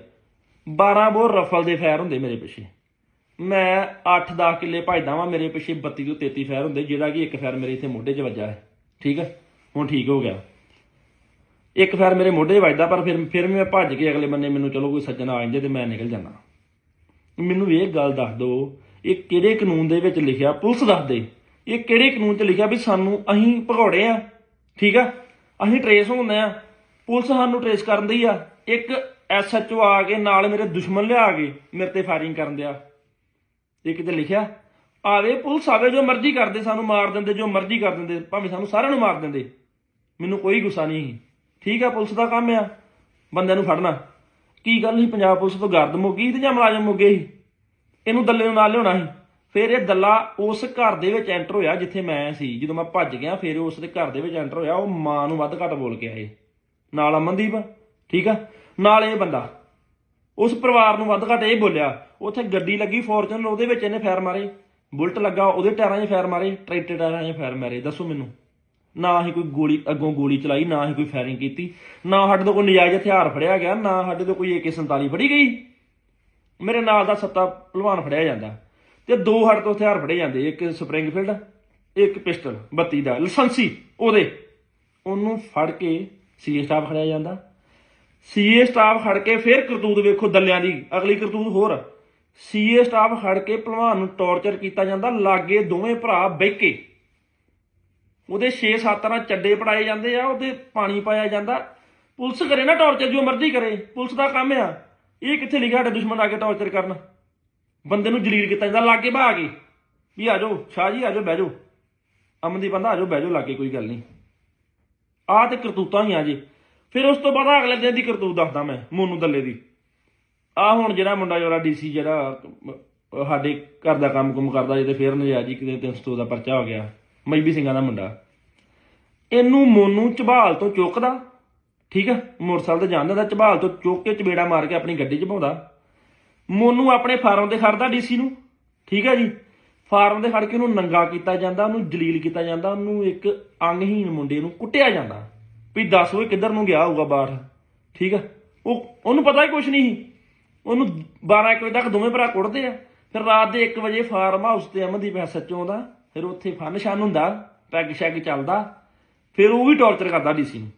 12 ਬੋਰ ਰਫਲ ਦੇ ਫਾਇਰ ਹੁੰਦੇ ਮੇਰੇ ਪਿੱਛੇ। ਮੈਂ 8-10 ਕਿੱਲੇ ਭਜਦਾ ਵਾਂ, ਮੇਰੇ ਪਿੱਛੇ 32 ਤੋਂ 33 ਫਾਇਰ ਹੁੰਦੇ, ਜਿਹੜਾ ਕਿ ਇੱਕ ਫਾਇਰ ਮੇਰੇ ਇੱਥੇ ਮੋਢੇ 'ਚ ਵੱਜਾ ਹੈ। ਠੀਕ ਹੈ ਹੁਣ ਠੀਕ ਹੋ ਗਿਆ। ਇੱਕ ਫਾਇਰ ਮੇਰੇ ਮੋਢੇ 'ਚ ਵੱਜਦਾ, ਪਰ ਫਿਰ ਫਿਰ ਵੀ ਮੈਂ ਭੱਜ ਕੇ ਅਗਲੇ ਬੰਨੇ ਮੈਨੂੰ, ਚਲੋ ਕੋਈ ਸੱਜਣ ਆ ਜਾਂਦੇ ਤੇ ਮੈਂ ਨਿਕਲ ਜਾਂਦਾ। ਮੈਨੂੰ ਇਹ ਗੱਲ ਦੱਸ ਦਿਓ, ਇਹ ਕਿਹੜੇ ਕਾਨੂੰਨ ਦੇ ਵਿੱਚ ਲਿਖਿਆ, ਪੁਲਿਸ ਦੱਸ ਦੇ। ਇਹ ਕਿਹੜੇ ਕਾਨੂੰਨ 'ਚ ਲਿਖਿਆ ਵੀ ਸਾਨੂੰ ਅਸੀਂ ਭਗੌੜੇ ਆ, ਠੀਕ ਆ? ਅਸੀਂ ਟਰੇਸ ਹੁੰਦੇ ਆ। ਪੁਲਿਸ ਸਾਨੂੰ ਟਰੇਸ ਕਰਨ ਦੀ ਆ। ਇੱਕ ਐਸਐਚਓ ਆ ਕੇ ਨਾਲ ਮੇਰੇ ਦੁਸ਼ਮਣ ਲਿਆ ਕੇ ਮੇਰੇ ਤੇ ਫਾਇਰਿੰਗ ਕਰਨ ਦਿਆ। ਇਹ ਕਿਤੇ ਲਿਖਿਆ? ਆਵੇ ਪੁਲਿਸ ਆਵੇ ਜੋ ਮਰਜ਼ੀ ਕਰਦੇ, ਸਾਨੂੰ ਮਾਰ ਦਿੰਦੇ, ਜੋ ਮਰਜ਼ੀ ਕਰ ਦਿੰਦੇ, ਭਾਵੇਂ ਸਾਨੂੰ ਸਾਰਿਆਂ ਨੂੰ ਮਾਰ ਦਿੰਦੇ। ਮੈਨੂੰ ਕੋਈ ਗੁੱਸਾ ਨਹੀਂ ਸੀ। ਠੀਕ ਆ, ਪੁਲਿਸ ਦਾ ਕੰਮ ਆ। ਬੰਦਿਆਂ ਨੂੰ ਫੜਨਾ। ਕੀ ਗੱਲ ਸੀ? ਪੰਜਾਬ ਪੁਲਿਸ ਤੋਂ ਗਰਦ ਮੁੱਗੀ ਤੇ ਜਾਂ ਮੁਲਾਜ਼ਮ ਮੁੱਗੇ ਸੀ? ਇਹਨੂੰ ਦੱਲੇ ਨੂੰ ਨਾਲ ਲਿਆਉਣਾ ਸੀ। ਫਿਰ ਇਹ ਦੱਲਾ ਉਸ ਘਰ ਦੇ ਵਿੱਚ ਐਂਟਰ ਹੋਇਆ ਜਿੱਥੇ ਮੈਂ ਸੀ। ਜਦੋਂ ਮੈਂ ਭੱਜ ਗਿਆ, ਫਿਰ ਉਸ ਦੇ ਘਰ ਦੇ ਵਿੱਚ ਐਂਟਰ ਹੋਇਆ। ਉਹ ਮਾਂ ਨੂੰ ਵੱਧ ਘੱਟ ਬੋਲ ਕੇ ਆਏ। ਨਾਲ ਅਮਨਦੀਪ, ਠੀਕ ਆ? ਨਾਲ ਇਹ ਬੰਦਾ। ਉਸ ਪਰਿਵਾਰ ਨੂੰ ਵੱਧ ਘੱਟ ਇਹ ਬੋਲਿਆ, ਉੱਥੇ ਗੱਡੀ ਲੱਗੀ ਫੋਰਚੂਨਰ ਉਹਦੇ ਵਿੱਚ ਇਹਨੇ ਫਾਇਰ ਮਾਰੇ। ਬੁਲਟ ਲੱਗਾ, ਉਹਦੇ ਟਾਇਰਾਂ 'ਚ ਫਾਇਰ ਮਾਰੇ, ਟਰੈਕਟਰ ਟਾਇਰਾਂ 'ਚ ਫਾਇਰ ਮਾਰੇ। ਦੱਸੋ ਮੈਨੂੰ। ਨਾ ਹੀ ਕੋਈ ਗੋਲੀ, ਅੱਗੋਂ ਗੋਲੀ ਚਲਾਈ, ਨਾ ਹੀ ਕੋਈ ਫਾਇਰਿੰਗ ਕੀਤੀ। ਨਾ ਸਾਡੇ ਤੋਂ ਕੋਈ ਨਜਾਇਜ਼ ਹਥਿਆਰ ਫੜਿਆ ਗਿਆ, ਨਾ ਸਾਡੇ ਤੋਂ ਕੋਈ AK47 ਫੜੀ ਗਈ। ਮੇਰੇ ਨਾਲ ਦਾ ਸੱਤਾ ਪਹਿਲਵਾਨ ਫੜਿਆ ਜਾਂਦਾ। ਤੇ ਦੋ ਹੱਡ ਤੋਂ ਹਥਿਆਰ ਫੜੇ ਜਾਂਦੇ, ਇੱਕ ਸਪਰਿੰਗਫੀਲਡ ਇੱਕ ਪਿਸਟਲ 32 ਦਾ ਲਾਇਸੈਂਸੀ ਉਹਦੇ। ਉਹਨੂੰ ਫੜ ਕੇ ਸੀਏ ਸਟਾਫ ਖੜਿਆ ਜਾਂਦਾ। ਸੀਏ ਸਟਾਫ ਖੜ ਕੇ ਫਿਰ ਕਰਤੂਤ ਵੇਖੋ ਦੱਲਿਆਂ ਦੀ, ਅਗਲੀ ਕਰਤੂਤ ਹੋਰ। ਸੀਏ ਸਟਾਫ ਖੜ ਕੇ ਭਲਵਾਨ ਨੂੰ ਟੌਰਚਰ ਕੀਤਾ ਜਾਂਦਾ, ਲਾਗੇ ਦੋਵੇਂ ਭਰਾ ਬਹਿ ਕੇ। ਉਹਦੇ 6-7 ਨਾਲ ਚੱਡੇ ਪੜਾਏ ਜਾਂਦੇ ਆ, ਉਹਦੇ ਪਾਣੀ ਪਾਇਆ ਜਾਂਦਾ। ਪੁਲਿਸ ਕਰੇ ਨਾ ਟੌਰਚਰ, ਜੋ ਮਰਜ਼ੀ ਕਰੇ, ਪੁਲਿਸ ਦਾ ਕੰਮ ਆ। ਇਹ ਕਿੱਥੇ ਲਿਖਿਆ ਸਾਡੇ ਦੁਸ਼ਮਣ ਆ ਕੇ ਟੌਰਚਰ ਕਰਨ? ਬੰਦੇ ਨੂੰ ਜਲੀਲ ਕੀਤਾ ਜਾਂਦਾ, ਲਾਗੇ ਬਾ ਕੇ। ਵੀ ਆ ਜਾਓ, ਸ਼ਾਹ ਜੀ, ਆ ਜਾਓ, ਬਹਿ ਜਾਓ। ਅਮਨਦੀਪ ਬੰਦਾ ਆ ਜਾਓ, ਬਹਿ ਜਾਓ, ਲਾਗੇ, ਕੋਈ ਗੱਲ ਨਹੀਂ। ਆਹ ਤੇ ਕਰਤੂਤਾਂ ਹੀ ਆ ਜੀ। ਫਿਰ ਉਸ ਤੋਂ ਬਾਅਦ ਅਗਲੇ ਦਿਨ ਦੀ ਕਰਤੂਤ ਦੱਸਦਾ ਮੈਂ, ਮੋਨੂ ਦੱਲੇ ਦੀ। ਆ ਹੁਣ ਜਿਹੜਾ ਮੁੰਡਾ ਜਿਹੜਾ ਡੀਸੀ ਜਿਹੜਾ ਸਾਡੇ ਘਰ ਦਾ ਕੰਮ ਕੁਮ ਕਰਦਾ ਜੇ ਤੇ ਫਿਰ ਨਜਾਇਜ਼ ਕਿਤੇ 302 ਦਾ ਪਰਚਾ ਹੋ ਗਿਆ ਮਈਬੀ ਸਿੰਘਾਂ ਦਾ ਮੁੰਡਾ। ਇਹਨੂੰ ਮੋਨੂ ਝਬਾਲ ਤੋਂ ਚੁੱਕਦਾ, ਠੀਕ ਆ? ਮੋਟਰਸਾਈਕਲ ਤੇ ਜਾਂਦਾ ਦਾ ਝਬਾਲ ਤੋਂ ਚੁੱਕ ਕੇ ਚਬੇੜਾ ਮਾਰ ਕੇ ਆਪਣੀ ਗੱਡੀ 'ਚ ਪਾਉਂਦਾ। ਮੋਨੂੰ ਆਪਣੇ ਫਾਰਮ ਤੇ ਖੜਦਾ ਡੀਸੀ ਨੂੰ। ਠੀਕ ਹੈ ਜੀ? ਫਾਰਮ ਤੇ ਖੜ ਕੇ ਉਹਨੂੰ ਨੰਗਾ ਕੀਤਾ ਜਾਂਦਾ, ਉਹਨੂੰ ਜਲੀਲ ਕੀਤਾ ਜਾਂਦਾ, ਉਹਨੂੰ ਇੱਕ ਅੰਗਹੀਣ ਮੁੰਡੇ ਨੂੰ ਕੁੱਟਿਆ ਜਾਂਦਾ। ਵੀ ਦੱਸ ਓਏ ਕਿੱਧਰ ਨੂੰ ਗਿਆ ਹੋਊਗਾ ਬਾਹਰ। ਠੀਕ ਆ ਉਹ, ਉਹਨੂੰ ਪਤਾ ਹੀ ਕੁਛ ਨਹੀਂ ਸੀ। ਉਹਨੂੰ 12 ਇੱਕ ਵਜੇ ਤੱਕ ਦੋਵੇਂ ਭਰਾ ਕੁੱਟਦੇ ਆ। ਫਿਰ ਰਾਤ ਦੇ 1 ਵਜੇ ਫਾਰਮ ਹਾਊਸ ਤੇ ਅਮਨਦੀਪ ਐਸਐਚਓ ਆਉਂਦਾ। ਫਿਰ ਉੱਥੇ ਫਨ ਸ਼ਨ ਹੁੰਦਾ, ਪੈਗ ਸ਼ੈਗ ਚੱਲਦਾ। ਫਿਰ ਉਹ ਵੀ ਟੌਰਚਰ ਕਰਦਾ ਡੀਸੀ ਨੂੰ।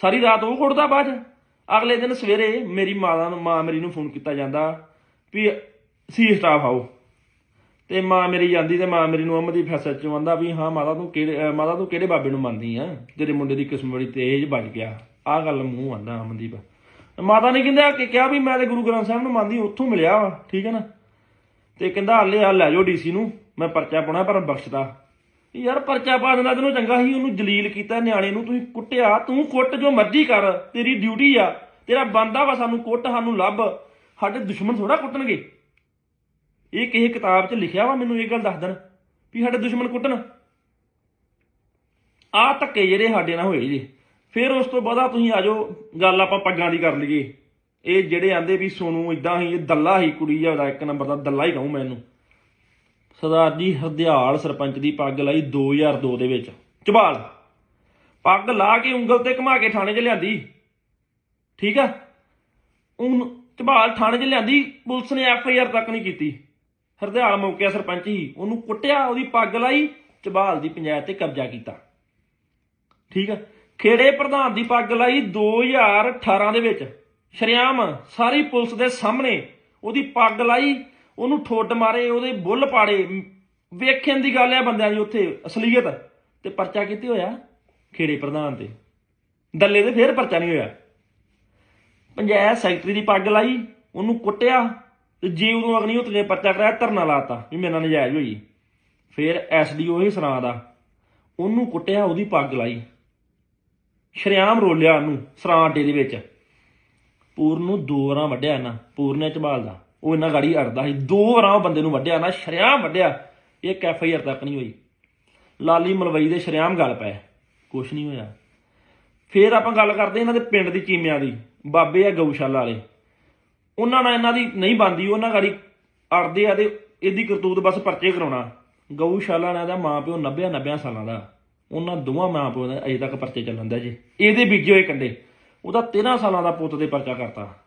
ਸਾਰੀ ਰਾਤ ਉਹ ਕੁੱਟਦਾ ਬਾਅਦ 'ਚ। ਅਗਲੇ ਦਿਨ ਸਵੇਰੇ ਮੇਰੀ ਮਾਤਾ ਨੂੰ, ਮਾਂ ਮੇਰੀ ਨੂੰ ਫੋਨ ਕੀਤਾ ਜਾਂਦਾ ਵੀ ਸੀ ਸਟਾਫ ਆਓ। ਤੇ ਮਾਂ ਮੇਰੀ ਜਾਂਦੀ ਤੇ ਮਾਂ ਮੇਰੀ ਨੂੰ ਅਮਦੀਪ ਫੈਸਲ 'ਚ ਆਂਦਾ ਵੀ ਹਾਂ, ਮਾਤਾ ਤੂੰ ਕਿਹੜੇ ਮਾਤਾ ਤੂੰ ਕਿਹੜੇ ਬਾਬੇ ਨੂੰ ਮੰਨਦੀ ਆ? ਤੇਰੇ ਮੁੰਡੇ ਦੀ ਕਿਸਮ ਬੜੀ ਤੇਜ਼ ਬਚ ਗਿਆ। ਆਹ ਗੱਲ ਮੂੰਹ ਆਂਦਾ ਅਮਨਦੀਪ। ਮਾਤਾ ਨੇ ਕਹਿੰਦਾ ਕਿ ਕਿਹਾ ਵੀ ਮੈਂ ਤੇ ਗੁਰੂ ਗ੍ਰੰਥ ਸਾਹਿਬ ਨੂੰ ਮੰਨਦੀ, ਉੱਥੋਂ ਮਿਲਿਆ ਵਾ, ਠੀਕ ਹੈ ਨਾ? ਤੇ ਕਹਿੰਦਾ, ਹਲੇ ਆ, ਲੈ ਜਾਓ ਡੀਸੀ ਨੂੰ, ਮੈਂ ਪਰਚਾ ਪਾਉਣਾ ਪਰ ਬਖਸ਼ਦਾ ਯਾਰ ਪਰਚਾ ਪਾ ਦਿੰਦਾ, ਤੈਨੂੰ ਚੰਗਾ ਸੀ, ਉਹਨੂੰ ਜਲੀਲ ਕੀਤਾ, ਨਿਆਣੇ ਨੂੰ ਤੁਸੀਂ ਕੁੱਟਿਆ। ਤੂੰ ਕੁੱਟ ਜੋ ਮਰਜ਼ੀ ਕਰ, ਤੇਰੀ ਡਿਊਟੀ ਆ। ਤੇਰਾ ਬੰਦਾ ਵਾ ਸਾਨੂੰ ਕੁੱਟ, ਸਾਨੂੰ ਲੱਭ। ਸਾਡੇ ਦੁਸ਼ਮਣ ਥੋੜਾ ਕੁੱਟਣਗੇ। ਇਹ ਕਿਸੇ ਕਿਤਾਬ 'ਚ ਲਿਖਿਆ ਵਾ, ਮੈਨੂੰ ਇਹ ਗੱਲ ਦੱਸ ਦੇਣ, ਵੀ ਸਾਡੇ ਦੁਸ਼ਮਣ ਕੁੱਟਣ। ਆਹ ਧੱਕੇ ਜਿਹੜੇ ਸਾਡੇ ਨਾਲ ਹੋਏ ਜੀ। ਫਿਰ ਉਸ ਤੋਂ ਬਾਅਦ ਤੁਸੀਂ ਆ ਜਾਓ, ਗੱਲ ਆਪਾਂ ਪੱਗਾਂ ਦੀ ਕਰ ਲਈਏ। ਇਹ ਜਿਹੜੇ ਆਂਦੇ ਵੀ ਸੋਨੂੰ ਇਦਾਂ ਹੀ, ਇਹ ਦੱਲਾ ਹੀ ਕੁੜੀ ਆ ਇੱਕ ਨੰਬਰ ਦਾ, ਦੱਲਾ ਹੀ ਕਹੂੰ ਮੈਂ ਇਹਨੂੰ। ਸਰਦਾਰ ਜੀ ਹਰਦਿਆਲ ਸਰਪੰਚ ਦੀ ਪੱਗ ਲਾਈ 2002 ਦੇ ਵਿੱਚ। ਝਬਾਲ ਪੱਗ ਲਾ ਕੇ ਉਂਗਲ ਤੇ ਘੁਮਾ ਕੇ ਥਾਣੇ 'ਚ ਲਿਆਂਦੀ। ਠੀਕ ਆ? ਉਹ ਝਬਾਲ ਥਾਣੇ 'ਚ ਲਿਆਂਦੀ, ਪੁਲਿਸ ਨੇ ਐਫ ਆਈ ਆਰ ਤੱਕ ਨਹੀਂ ਕੀਤੀ। ਹਰਦਿਆਲ ਮੌਕੇ ਸਰਪੰਚ ਹੀ। ਉਹਨੂੰ ਕੁੱਟਿਆ, ਉਹਦੀ ਪੱਗ ਲਾਈ ਝਬਾਲ ਦੀ ਪੰਚਾਇਤ ਤੇ ਕਬਜ਼ਾ ਕੀਤਾ। ਠੀਕ ਆ? ਖੇੜੇ ਪ੍ਰਧਾਨ ਦੀ ਪੱਗ ਲਾਈ 2018 ਦੇ ਵਿੱਚ। ਸ਼ਰਿਆਮ ਸਾਰੀ ਪੁਲਿਸ ਦੇ ਸਾਹਮਣੇ ਉਹਦੀ ਪੱਗ ਲਾਈ ਉਹਨੂੰ ਠੋਡ ਮਾਰੇ, ਉਹਦੇ ਬੁੱਲ ਪਾੜੇ। ਵੇਖਣ ਦੀ ਗੱਲ ਹੈ ਬੰਦਿਆਂ ਦੀ ਉੱਥੇ, ਅਸਲੀਅਤ। ਤੇ ਪਰਚਾ ਕਿਤੇ ਹੋਇਆ? ਖੇੜੇ ਪ੍ਰਧਾਨ ਤੇ। ਦੱਲੇ ਤੇ ਫੇਰ ਪਰਚਾ ਨਹੀਂ ਹੋਇਆ। ਪੰਚਾਇਤ ਸੈਕਟਰੀ ਦੀ ਪੱਗ ਲਾਈ, ਉਹਨੂੰ ਕੁੱਟਿਆ, ਤੇ ਜੇ ਉਦੋਂ ਅਗਨੀ ਉਤ ਨੇ ਪਰਚਾ ਕਰਾਇਆ, ਧਰਨਾ ਲਾਤਾ, ਵੀ ਮੇਰੇ ਨਾਲ ਨਜਾਇਜ਼ ਹੋਈ। ਫੇਰ ਐਸਡੀਓ ਹੀ ਸਰਾਂ ਦਾ। ਉਹਨੂੰ ਕੁੱਟਿਆ, ਉਹਦੀ ਪੱਗ ਲਾਈ। ਸ਼ਰਿਆਮ ਰੋਲਿਆ ਉਹਨੂੰ, ਸਰਾਂ ਅੱਡੇ ਦੇ ਵਿੱਚ। ਪੂਰਨ ਨੂੰ ਦੋ ਵਾਰਾਂ ਵੱਢਿਆ ਨਾ ਪੂਰਨੇ ਝਬਾਲਦਾ ਉਹ ਇਹਨਾਂ ਗਾੜੀ ਅੜਦਾ ਸੀ। ਦੋ ਵਾਰਾਂ ਉਹ ਬੰਦੇ ਨੂੰ ਵੱਢਿਆ ਨਾ ਸ਼ਰਿਆਮ ਵੱਢਿਆ ਇਹ ਆਰ ਤੱਕ ਨਹੀਂ ਹੋਈ। ਲਾਲੀ ਮਲਵਈ ਦੇ ਸ਼ਰਿਆਮ ਗੱਲ ਪਏ। ਕੁਛ ਨਹੀਂ ਹੋਇਆ। ਫਿਰ ਆਪਾਂ ਗੱਲ ਕਰਦੇ ਇਹਨਾਂ ਦੇ ਪਿੰਡ ਦੀ ਚੀਮਿਆਂ ਦੀ, ਬਾਬੇ ਆ ਗਊਸ਼ਾਲਾ ਵਾਲੇ। ਉਹਨਾਂ ਨਾਲ ਇਹਨਾਂ ਦੀ ਨਹੀਂ ਬੰਦੀ ਉਹਨਾਂ ਗਾੜੀ ਅੜਦੇ ਆ ਤੇ ਇਹਦੀ ਕਰਤੂਤ ਬਸ ਪਰਚੇ ਕਰਾਉਣਾ। ਗਊਸ਼ਾਲਾ ਵਾਲਿਆਂ ਦਾ ਮਾਂ ਪਿਓ 90 90 ਸਾਲਾਂ ਦਾ। ਉਹਨਾਂ ਦੋਵਾਂ ਮਾਂ ਪਿਓ ਦਾ ਅਜੇ ਤੱਕ ਪਰਚੇ ਚੱਲਣ ਦਾ ਜੇ। ਇਹਦੇ ਬੀਜੇ ਹੋਏ ਕੰਡੇ। ਉਹਦਾ 13 ਸਾਲਾਂ ਦਾ ਪੁੱਤ ਦੇ ਪਰਚਾ ਕਰਤਾ।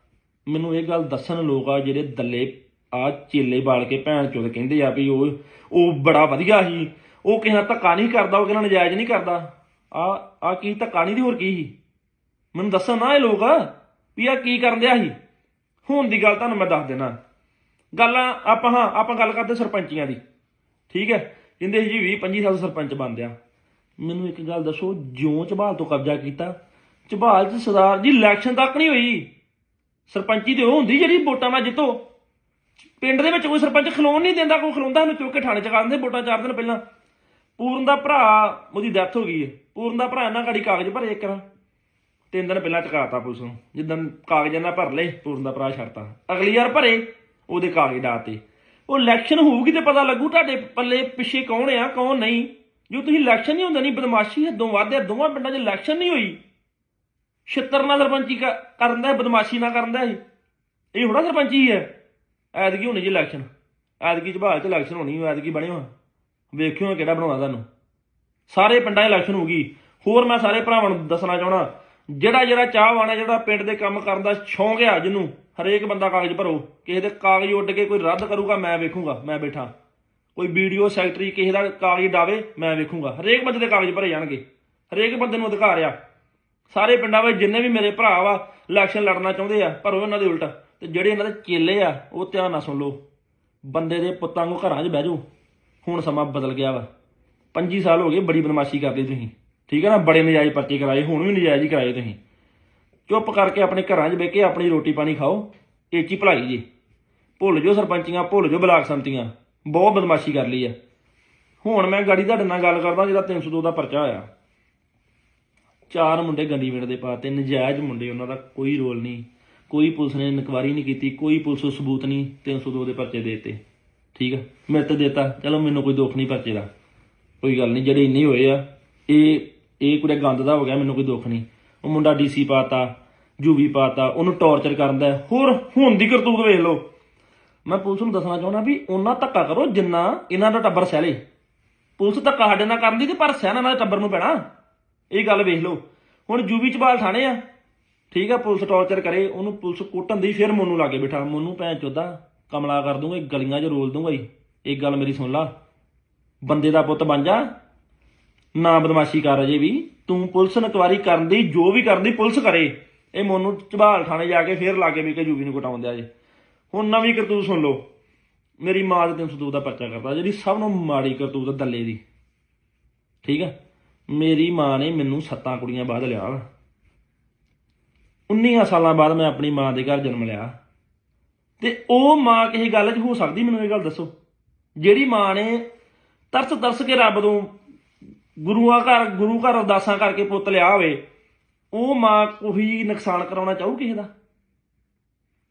ਮੈਨੂੰ ਇਹ ਗੱਲ ਦੱਸਣ ਲੋਕ ਆ, ਜਿਹੜੇ ਦੱਲੇ ਆ, ਚੇਲੇ ਬਾਲ ਕੇ ਭੈਣ ਚੋਦ ਕਹਿੰਦੇ ਆ ਵੀ ਉਹ ਉਹ ਬੜਾ ਵਧੀਆ ਸੀ। ਉਹ ਕਿਸੇ ਨਾਲ ਧੱਕਾ ਨਹੀਂ ਕਰਦਾ, ਉਹ ਕਿਸੇ ਨਾਲ ਨਜਾਇਜ਼ ਨਹੀਂ ਕਰਦਾ। ਆ ਆ ਕੀ ਧੱਕਾ ਨਹੀਂ ਦੀ ਹੋਰ ਕੀ ਸੀ? ਮੈਨੂੰ ਦੱਸਣ ਨਾ ਇਹ ਲੋਕ ਵੀ ਆ ਕੀ ਕਰਨ ਦਿਆ ਸੀ। ਹੁਣ ਦੀ ਗੱਲ ਤੁਹਾਨੂੰ ਮੈਂ ਦੱਸ ਦੇਣਾ ਗੱਲਾਂ ਆਪਾਂ, ਹਾਂ, ਆਪਾਂ ਗੱਲ ਕਰਦੇ ਸਰਪੰਚੀਆਂ ਦੀ। ਠੀਕ ਹੈ? ਕਹਿੰਦੇ ਸੀ ਜੀ 20 25 ਸਾਲ ਸਰਪੰਚ ਬਣਦੇ ਆ ਮੈਨੂੰ ਇੱਕ ਗੱਲ ਦੱਸੋ, ਜਿਉਂ ਝਬਾਲ ਤੋਂ ਕਬਜ਼ਾ ਕੀਤਾ, ਝਬਾਲ ਚ ਸਰਦਾਰ ਜੀ ਇਲੈਕਸ਼ਨ ਤੱਕ ਨਹੀਂ ਹੋਈ। ਸਰਪੰਚੀ ਤੇ ਉਹ ਹੁੰਦੀ ਜਿਹੜੀ ਵੋਟਾਂ ਨਾਲ ਜਿੱਤੋ। ਪਿੰਡ ਦੇ ਵਿੱਚ ਕੋਈ ਸਰਪੰਚ ਖਲੋਣ ਨਹੀਂ ਦਿੰਦਾ, ਕੋਈ ਖਲੋਂਦਾ ਉਹਨੂੰ ਚੁੱਕ ਕੇ ਥਾਣੇ ਚ ਕਰਦੇ ਵੋਟਾਂ ਚਾਰ ਦਿਨ ਪਹਿਲਾਂ। ਪੂਰਨ ਦਾ ਭਰਾ, ਉਹਦੀ ਡੈਥ ਹੋ ਗਈ ਹੈ। ਪੂਰਨ ਦਾ ਭਰਾ ਇਹਨਾਂ ਗਾੜੀ ਕਾਗਜ਼ ਭਰੇ ਇੱਕ ਨਾ ਤਿੰਨ ਦਿਨ ਪਹਿਲਾਂ ਚਕਾਤਾ ਪੁਲਿਸ ਨੂੰ। ਜਿੱਦਾਂ ਕਾਗਜ਼ਾਂ ਨਾਲ ਭਰ ਲਏ, ਪੂਰਨ ਦਾ ਭਰਾ ਛੱਡਤਾ। ਅਗਲੀ ਵਾਰ ਭਰੇ, ਉਹਦੇ ਕਾਗਜ਼ ਡਾਤੇ। ਉਹ ਇਲੈਕਸ਼ਨ ਹੋਊਗੀ ਤੇ ਪਤਾ ਲੱਗੂ ਤੁਹਾਡੇ ਪੱਲੇ ਪਿੱਛੇ ਕੌਣ ਆ, ਕੌਣ ਨਹੀਂ। ਜੋ ਤੁਸੀਂ ਇਲੈਕਸ਼ਨ ਨਹੀਂ ਹੁੰਦਾ, ਨਹੀਂ, ਬਦਮਾਸ਼ੀ ਹੱਦੋਂ ਵੱਧ ਹੈ ਦੋਵਾਂ ਪਿੰਡਾਂ 'ਚ ਇਲੈਕਸ਼ਨ ਨਹੀਂ ਹੋਈ। ਛਿੱਤਰ ਨਾਲ ਸਰਪੰਚੀ ਕ- ਕਰਨ ਦਾ ਬਦਮਾਸ਼ੀ ਨਾਲ ਕਰਨ ਦਾ ਇਹ ਇਹ ਹੋਣਾ ਸਰਪੰਚੀ ਹੈ। ਐਤਕੀ ਹੋਣੀ ਜੀ ਇਲੈਕਸ਼ਨ ਐਤਕੀ ਝਬਾਲ 'ਚ ਇਲੈਕਸ਼ਨ ਹੋਣੀ, ਐਤਕੀ ਬਣੇ ਹੋ ਵੇਖਿਓ ਕਿਹੜਾ ਬਣਾਉਣਾ ਤੁਹਾਨੂੰ ਸਾਰੇ ਪਿੰਡਾਂ 'ਚ ਇਲੈਕਸ਼ਨ ਹੋਊਗੀ। ਹੋਰ ਮੈਂ ਸਾਰੇ ਭਰਾਵਾਂ ਨੂੰ ਦੱਸਣਾ ਚਾਹਣਾ ਜਿਹੜਾ ਜਿਹੜਾ ਚਾਹਵਾਨ ਹੈ, ਜਿਹੜਾ ਪਿੰਡ ਦੇ ਕੰਮ ਕਰਨ ਦਾ ਸ਼ੌਂਕ ਆ ਜਿਹਨੂੰ ਹਰੇਕ ਬੰਦਾ ਕਾਗਜ਼ ਭਰੋ। ਕਿਸੇ ਦੇ ਕਾਗਜ਼ ਉੱਡ ਕੇ ਕੋਈ ਰੱਦ ਕਰੂਗਾ, ਮੈਂ ਵੇਖੂਗਾ, ਮੈਂ ਬੈਠਾ। ਕੋਈ ਵੀਡੀਓ ਸੈਕਟਰੀ ਕਿਸੇ ਦਾ ਕਾਗਜ਼ ਡਾਵੇ, ਮੈਂ ਵੇਖੂਗਾ। ਹਰੇਕ ਬੰਦੇ ਦੇ ਕਾਗਜ਼ ਭਰੇ ਜਾਣਗੇ। ਹਰੇਕ ਬੰਦੇ ਨੂੰ ਅਧਿਕਾਰ ਆ। ਸਾਰੇ ਪਿੰਡਾਂ ਵਿੱਚ ਜਿੰਨੇ ਵੀ ਮੇਰੇ ਭਰਾ ਵਾ ਇਲੈਕਸ਼ਨ ਲੜਨਾ ਚਾਹੁੰਦੇ ਆ, ਪਰ ਭਰੋ ਇਹਨਾਂ ਦੇ ਉਲਟ ਤੇ ਜਿਹੜੇ ਇਹਨਾਂ ਦੇ ਚੇਲੇ ਆ, ਉਹ ਧਿਆਨ ਨਾਲ ਸੁਣ ਲਓ। ਬੰਦੇ ਦੇ ਪੁੱਤਾਂ ਨੂੰ ਘਰਾਂ 'ਚ ਬਹਿ ਜਾਓ। ਹੁਣ ਸਮਾਂ ਬਦਲ ਗਿਆ ਵਾ। 25 ਸਾਲ ਹੋ ਗਏ ਬੜੀ ਬਦਮਾਸ਼ੀ ਕਰਦੇ ਤੁਸੀਂ। ਠੀਕ ਹੈ ਨਾ? ਬੜੇ ਨਜਾਇਜ਼ ਪਰਚੇ ਕਰਾਏ, ਹੁਣ ਵੀ ਨਜਾਇਜ਼ ਹੀ ਕਰਾਏ ਤੁਸੀਂ। ਚੁੱਪ ਕਰਕੇ ਆਪਣੇ ਘਰਾਂ 'ਚ ਬਹਿ ਕੇ ਆਪਣੀ ਰੋਟੀ ਪਾਣੀ ਖਾਓ। ਇਹ 'ਚ ਹੀ ਭਲਾਈ ਜੀ। ਭੁੱਲ ਜਾਓ ਸਰਪੰਚੀਆਂ, ਭੁੱਲ ਜਾਓ ਬਲਾਕ ਸੰਮਤੀਆਂ। ਬਹੁਤ ਬਦਮਾਸ਼ੀ ਕਰ ਲਈ ਆ। ਹੁਣ ਮੈਂ ਗਾੜੀ ਤੁਹਾਡੇ ਨਾਲ ਗੱਲ ਕਰਦਾ ਜਿਹੜਾ 302 ਦਾ ਪਰਚਾ ਹੋਇਆ। ਚਾਰ ਮੁੰਡੇ ਗੰਦੀ ਵਿੰਡ ਦੇ ਪਾਤੇ ਨਜਾਇਜ਼ ਮੁੰਡੇ ਉਹਨਾਂ ਦਾ ਕੋਈ ਰੋਲ ਨਹੀਂ। ਕੋਈ ਪੁਲਿਸ ਨੇ ਇਨਕੁਆਰੀ ਨਹੀਂ ਕੀਤੀ, ਕੋਈ ਪੁਲਿਸ ਸਬੂਤ ਨਹੀਂ 302 ਦੇ ਪਰਚੇ ਦੇਤੇ। ਠੀਕ ਹੈ ਮੇਰੇ ਤੇ ਦੇਤਾ, ਚਲੋ ਮੈਨੂੰ ਕੋਈ ਦੁੱਖ ਨਹੀਂ ਪਰਚੇ ਦਾ। ਕੋਈ ਗੱਲ ਨਹੀਂ, ਜਿਹੜੇ ਇੰਨੇ ਹੋਏ ਆ, ਇਹ ਇਹ ਕੁੜੇ ਗੰਦ ਦਾ ਹੋ ਗਿਆ, ਮੈਨੂੰ ਕੋਈ ਦੁੱਖ ਨਹੀਂ। ਉਹ ਮੁੰਡਾ ਡੀਸੀ ਪਾਤਾ, ਜੂਵੀ ਪਾਤਾ, ਉਹਨੂੰ ਟੌਰਚਰ ਕਰਦਾ ਹੈ। ਹੋਰ, ਹੁਣ ਦੀ ਕਰਤੂਤ ਵੇਖ ਲਓ। ਮੈਂ ਪੁਲਿਸ ਨੂੰ ਦੱਸਣਾ ਚਾਹੁੰਦਾ ਵੀ ਉਹਨਾਂ ਧੱਕਾ ਕਰੋ, ਜਿੰਨਾ ਇਹਨਾਂ ਦਾ ਟੱਬਰ ਸਹਿ ਲੇ ਪੁਲਿਸ ਧੱਕਾ ਸਾਡੇ ਨਾਲ ਕਰਨ ਦੀ ਤੇ ਪਰ ਸਹਿਣਾ ਨਾਲ ਟੱਬਰ ਨੂੰ ਪੈਣਾ। ਇਹ ਗੱਲ ਵੇਖ ਲਓ। ਹੁਣ ਜੂਬੀ ਚ ਥਾਣੇ ਆ। ਠੀਕ ਆ, ਪੁਲਿਸ ਟੌਰਚਰ ਕਰੇ, ਉਹਨੂੰ ਪੁਲਿਸ ਕੁੱਟਣ ਦੀ ਫਿਰ ਮੋਨੂੰ ਲਾਗੇ ਬਿਠਾ। ਮੋਨੂੰ ਭੈਣ ਚੋਦਾ, ਕਮਲਾ ਕਰ ਦੂੰਗਾ, ਇਹ ਗਲੀਆਂ 'ਚ ਰੋਲ ਦੂੰਗਾ ਜੀ। ਇੱਕ ਗੱਲ ਮੇਰੀ ਸੁਣ ਲਾ। ਬੰਦੇ ਦਾ ਪੁੱਤ ਬਣ ਜਾ। ਨਾ ਬਦਮਾਸ਼ੀ ਕਰ ਅਜੇ ਵੀ। ਤੂੰ ਪੁਲਿਸ ਨਕਵਾਰੀ ਕਰਨ ਦੀ, ਜੋ ਵੀ ਕਰਨ ਦੀ ਪੁਲਿਸ ਕਰੇ। ਇਹ ਮੋਨੂੰ ਝਬਾਲ ਥਾਣੇ ਜਾ ਕੇ ਫੇਰ ਲਾਗੇ ਵੀ ਕਿ ਜੂਬੀ ਨੂੰ ਕਟਾਉਂਦੇ ਆ ਜੇ। ਹੁਣ ਨਵੀਂ ਕਰਤੂਤ ਸੁਣ ਲਓ। ਮੇਰੀ ਮਾਂ ਦੇ 302 ਦਾ ਪਰਚਾ ਕਰਦਾ, ਜਿਹੜੀ ਸਭ ਨੂੰ ਮਾੜੀ ਕਰਤੂਤ ਦੱਲੇ ਦੀ। ਠੀਕ ਆ? ਮੇਰੀ ਮਾਂ ਨੇ ਮੈਨੂੰ ਸੱਤਾਂ ਕੁੜੀਆਂ ਬਾਅਦ ਲਿਆ ਵਾ। 19 ਸਾਲਾਂ ਬਾਅਦ ਮੈਂ ਆਪਣੀ ਮਾਂ ਦੇ ਘਰ ਜਨਮ ਲਿਆ। ਤੇ ਉਹ ਮਾਂ ਕਿਸੇ ਗੱਲ 'ਚ ਹੋ ਸਕਦੀ? ਮੈਨੂੰ ਇਹ ਗੱਲ ਦੱਸੋ। ਜਿਹੜੀ ਮਾਂ ਨੇ ਤਰਸ ਤਰਸ ਕੇ ਰੱਬ ਤੋਂ ਗੁਰੂਆਂ ਘਰ, ਗੁਰੂ ਘਰ ਅਰਦਾਸਾਂ ਕਰਕੇ ਪੁੱਤ ਲਿਆ ਹੋਵੇ, ਉਹ ਮਾਂ ਕੋਈ ਨੁਕਸਾਨ ਕਰਾਉਣਾ ਚਾਹੂ ਕਿਸੇ ਦਾ?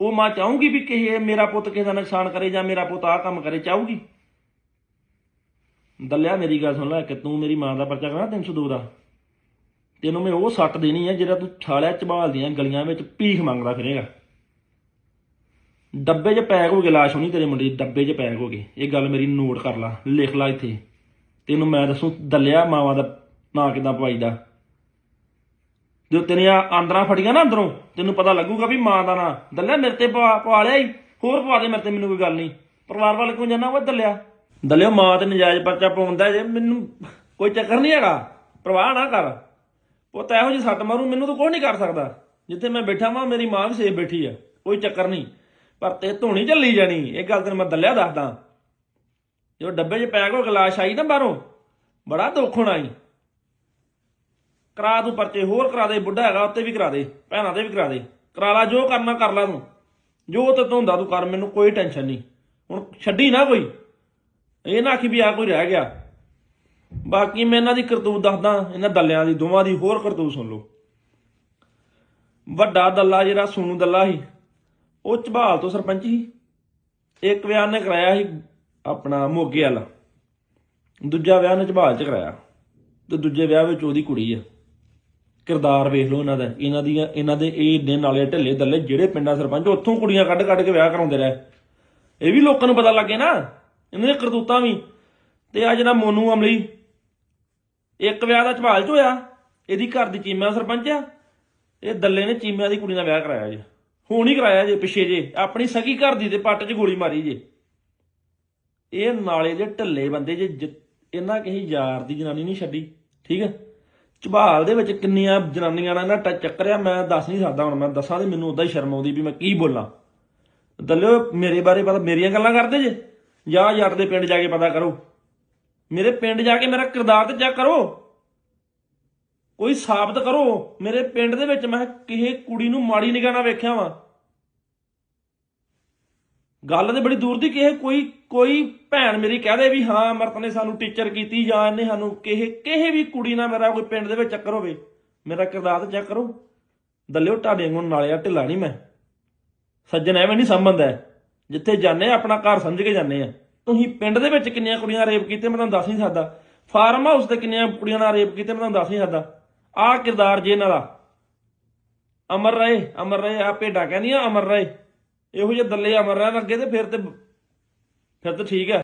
ਉਹ ਮਾਂ ਚਾਹੂਗੀ ਵੀ ਕਿਸੇ ਮੇਰਾ ਪੁੱਤ ਕਿਸੇ ਦਾ ਨੁਕਸਾਨ ਕਰੇ ਜਾਂ ਮੇਰਾ ਪੁੱਤ ਆਹ ਕੰਮ ਕਰੇ, ਚਾਹੂਗੀ? ਦੱਲਿਆ, ਮੇਰੀ ਗੱਲ ਸੁਣ ਲੈ, ਕਿ ਤੂੰ ਮੇਰੀ ਮਾਂ ਦਾ ਪਰਚਾ ਕਰਾ 302 ਦਾ ਤੈਨੂੰ ਮੈਂ ਉਹ ਸੱਟ ਦੇਣੀ ਹੈ ਜਿਹੜਾ ਤੂੰ ਛਾਲਿਆ ਚਬਾਲ ਦੀਆਂ ਗਲੀਆਂ ਵਿੱਚ ਭੀਖ ਮੰਗਦਾ ਫਿਰੇਗਾ। ਡੱਬੇ 'ਚ ਪੈਕ ਹੋ ਗਏ, ਲਾਸ਼ ਹੋਣੀ ਤੇਰੇ ਮੁੰਡੇ ਦੀ, ਡੱਬੇ 'ਚ ਪੈਕ ਹੋ ਗਏ। ਇਹ ਗੱਲ ਮੇਰੀ ਨੋਟ ਕਰ ਲੈ, ਲਿਖ ਲੈ ਇੱਥੇ। ਤੈਨੂੰ ਮੈਂ ਦੱਸੂ, ਦੱਲਿਆ ਮਾਵਾਂ ਦਾ ਨਾਂ ਕਿਦਾਂ ਪਵਾਈਦਾ ਜੋ ਤੇਰੀਆਂ ਆਂਦਰਾਂ ਫੜੀਆਂ ਨਾ ਅੰਦਰੋਂ, ਤੈਨੂੰ ਪਤਾ ਲੱਗੂਗਾ ਵੀ ਮਾਂ ਦਾ ਨਾਂ। ਦੱਲਿਆ, ਮੇਰੇ ਤੇ ਪਵਾ ਪਵਾ ਲਿਆ ਹੀ। ਹੋਰ ਪਵਾ ਦੇ ਮੇਰੇ ਤੇ, ਮੈਨੂੰ ਕੋਈ ਗੱਲ ਨਹੀਂ। ਪਰਿਵਾਰ ਵਾਲੇ ਕੋਲ ਜਾਣਾ ਉਹ ਦੱਲਿਆ। ਦਲਿਓ ਮਾਂ ਤੇ ਨਜਾਇਜ਼ ਪਰਚਾ ਪਾਉਂਦਾ ਜੇ ਮੈਨੂੰ ਕੋਈ ਚੱਕਰ ਨਹੀਂ ਹੈਗਾ, ਪ੍ਰਵਾਹ ਨਾ ਕਰ। ਪੁੱਤ ਇਹੋ ਜਿਹੀ ਸੱਟ ਮਾਰੂ, ਮੈਨੂੰ ਤਾਂ ਕੋਈ ਨਹੀਂ ਕਰ ਸਕਦਾ। ਜਿੱਥੇ ਮੈਂ ਬੈਠਾ ਵਾਂ, ਮੇਰੀ ਮਾਂ ਵੀ ਸੇਫ ਬੈਠੀ ਆ, ਕੋਈ ਚੱਕਰ ਨਹੀਂ। ਪਰ ਤੇ ਧੋਣੀ ਚੱਲੀ ਜਾਣੀ, ਇਹ ਗੱਲ ਤੈਨੂੰ ਮੈਂ ਦੱਲਿਆ ਦੱਸਦਾ। ਜੋ ਡੱਬੇ 'ਚ ਪੈਕ ਹੋ ਗਲਾਸ ਆਈ ਨਾ ਬਾਹਰੋਂ, ਬੜਾ ਦੁੱਖ ਹੋਣਾ ਈ। ਕਰਾ ਤੂੰ ਪਰਚੇ, ਹੋਰ ਕਰਾ ਦੇ, ਬੁੱਢਾ ਹੈਗਾ ਉੱਤੇ ਵੀ ਕਰਾ ਦੇ, ਭੈਣਾਂ ਤੇ ਵੀ ਕਰਾ ਦੇ। ਕਰਾ ਲਾ, ਜੋ ਕਰਨਾ, ਕਰ ਲਾ ਤੂੰ। ਜੋ ਤੇ ਤੂੰ ਤੂੰ ਕਰ, ਮੈਨੂੰ ਕੋਈ ਟੈਨਸ਼ਨ ਨਹੀਂ। ਹੁਣ ਛੱਡੀ ਨਾ ਕੋਈ। ਇਹ ਨਾ ਆਖੀ ਵੀ ਆ ਕੋਈ ਰਹਿ ਗਿਆ। ਬਾਕੀ ਮੈਂ ਇਹਨਾਂ ਦੀ ਕਰਤੂਤ ਦੱਸਦਾ, ਇਹਨਾਂ ਦੱਲਿਆਂ ਦੀ, ਦੋਵਾਂ ਦੀ ਹੋਰ ਕਰਤੂਤ ਸੁਣ ਲਓ। ਵੱਡਾ ਦੱਲਾ ਜਿਹੜਾ ਸੋਨੂ ਦੱਲਾ ਸੀ, ਉਹ ਝਬਾਲ ਤੋਂ ਸਰਪੰਚ ਸੀ। ਇੱਕ ਵਿਆਹ ਨੇ ਕਰਾਇਆ ਸੀ ਆਪਣਾ ਮੋਗੇ ਵਾਲਾ, ਦੂਜਾ ਵਿਆਹ ਨੇ ਝਬਾਲ ਚ ਕਰਾਇਆ। ਤੇ ਦੂਜੇ ਵਿਆਹ ਵਿੱਚ ਉਹਦੀ ਕੁੜੀ ਆ। ਕਿਰਦਾਰ ਵੇਖ ਲਓ ਇਹਨਾਂ ਦਾ, ਇਹਨਾਂ ਦੀਆਂ, ਇਹਨਾਂ ਦੇ ਇਹ ਇੰਨੇ ਨਾਲੇ ਢੱਲੇ ਦੱਲੇ ਜਿਹੜੇ ਪਿੰਡਾਂ ਸਰਪੰਚ ਉੱਥੋਂ ਕੁੜੀਆਂ ਕੱਢ ਕੱਢ ਕੇ ਵਿਆਹ ਕਰਾਉਂਦੇ ਰਹੇ। ਇਹ ਵੀ ਲੋਕਾਂ ਨੂੰ ਪਤਾ ਲੱਗੇ ਨਾ। ਇਹਨਾਂ ਦੀਆਂ ਕਰਤੂਤਾਂ ਵੀ। ਤੇ ਆ ਜਿਹੜਾ ਮੋਨੂ ਅਮਲੀ, ਇੱਕ ਵਿਆਹ ਦਾ ਝਵਾਲ ਚ ਹੋਇਆ, ਇਹਦੀ ਘਰ ਦੀ ਚੀਮਾ ਸਰਪੰਚ ਆ, ਇਹ ਦੱਲੇ ਨੇ ਚੀਮਿਆਂ ਦੀ ਕੁੜੀ ਨਾਲ ਵਿਆਹ ਕਰਾਇਆ ਜੇ। ਹੁਣ ਹੀ ਕਰਾਇਆ ਜੇ, ਪਿੱਛੇ ਜੇ, ਆਪਣੀ ਸਗੀ ਘਰ ਦੀ ਤੇ ਪੱਟ 'ਚ ਗੋਲੀ ਮਾਰੀ ਜੇ। ਇਹ ਨਾਲੇ ਦੇ ਢੱਲੇ ਬੰਦੇ ਜੇ, ਜ- ਇਹਨਾਂ ਕਿਸੇ ਯਾਰ ਦੀ ਜਨਾਨੀ ਨਹੀਂ ਛੱਡੀ, ਠੀਕ ਹੈ ਝਬਾਲ ਦੇ ਵਿੱਚ ਕਿੰਨੀਆਂ ਜਨਾਨੀਆਂ ਨਾਲ ਇਹਨਾਂ ਟੱਚ ਚੱਕਰਿਆ ਮੈਂ ਦੱਸ ਨਹੀਂ ਸਕਦਾ ਹੁਣ, ਮੈਂ ਦੱਸਾਂ ਤੇ ਮੈਨੂੰ ਉਦਾਂ ਹੀ ਸ਼ਰਮ ਆਉਂਦੀ ਵੀ ਮੈਂ ਕੀ ਬੋਲਾਂ। ਦੱਲਿਓ, ਮੇਰੇ ਬਾਰੇ ਪਤਾ, ਮੇਰੀਆਂ ਗੱਲਾਂ ਕਰਦੇ ਜੇ? ਜਾਂ ਜੱਟ ਦੇ ਪਿੰਡ ਜਾ ਕੇ ਪਤਾ ਕਰੋ। ਮੇਰੇ ਪਿੰਡ ਜਾ ਕੇ ਮੇਰਾ ਕਿਰਦਾਰ ਤੇ ਚੈੱਕ ਕਰੋ। ਕੋਈ ਸਾਬਤ ਕਰੋ। ਮੇਰੇ ਪਿੰਡ ਦੇ ਵਿੱਚ ਮੈਂ ਕਿਸੇ ਕੁੜੀ ਨੂੰ ਮਾੜੀ ਨਿਗਾਹ ਨਾਲ ਵੇਖਿਆ ਵਾਂ। ਗੱਲ ਤੇ ਬੜੀ ਦੂਰ ਦੀ, ਕਿਸੇ ਕੋਈ ਕੋਈ ਭੈਣ ਮੇਰੀ ਕਹਦੇ ਵੀ, ਹਾਂ, ਅਮਰਤ ਨੇ ਸਾਨੂੰ ਟੀਚਰ ਕੀਤੀ ਜਾਂ ਇਹਨੇ ਸਾਨੂੰ ਕਿਸੇ ਕਿਸੇ ਵੀ ਕੁੜੀ ਨਾਲ ਮੇਰਾ ਕੋਈ ਪਿੰਡ ਦੇ ਵਿੱਚ ਚੱਕਰ ਹੋਵੇ, ਮੇਰਾ ਕਿਰਦਾਰ ਤੇ ਚੈੱਕ ਕਰੋ। ਦੱਲਿਓ ਢਾਡੇ ਵਾਂਗੂ ਨਾਲਿਆ ਢਿੱਲਾ ਨਹੀਂ ਮੈਂ। ਸੱਜਣ, ਐਵੇਂ ਨਹੀਂ ਸੰਬੰਧ ਹੈ। ਜਿੱਥੇ ਜਾਂਦੇ ਆ, ਆਪਣਾ ਘਰ ਸਮਝ ਕੇ ਜਾਂਦੇ ਆ। ਤੁਸੀਂ ਪਿੰਡ ਦੇ ਵਿੱਚ ਕਿੰਨੀਆਂ ਕੁੜੀਆਂ ਰੇਪ ਕੀਤੇ, ਮੈਂ ਤੁਹਾਨੂੰ ਦੱਸ ਨਹੀਂ ਸਕਦਾ। ਫਾਰਮ ਹਾਊਸ ਤੇ ਕਿੰਨੀਆਂ ਕੁੜੀਆਂ ਨਾਲ ਰੇਪ ਕੀਤੇ, ਮੈਂ ਤੁਹਾਨੂੰ ਦੱਸ ਨਹੀਂ ਸਕਦਾ। ਆਹ ਕਿਰਦਾਰ ਜੇ ਇਹਨਾਂ ਦਾ। ਅਮਰ ਰਹੇ ਅਮਰ ਰਹੇ ਆ ਭੇਡਾਂ ਕਹਿੰਦੀਆਂ, ਅਮਰ ਰਹੇ। ਇਹੋ ਜਿਹੇ ਦੱਲੇ ਅਮਰ ਰਹਿਣ ਅੱਗੇ ਤੇ ਫਿਰ ਤੇ, ਫਿਰ ਤਾਂ ਠੀਕ ਹੈ।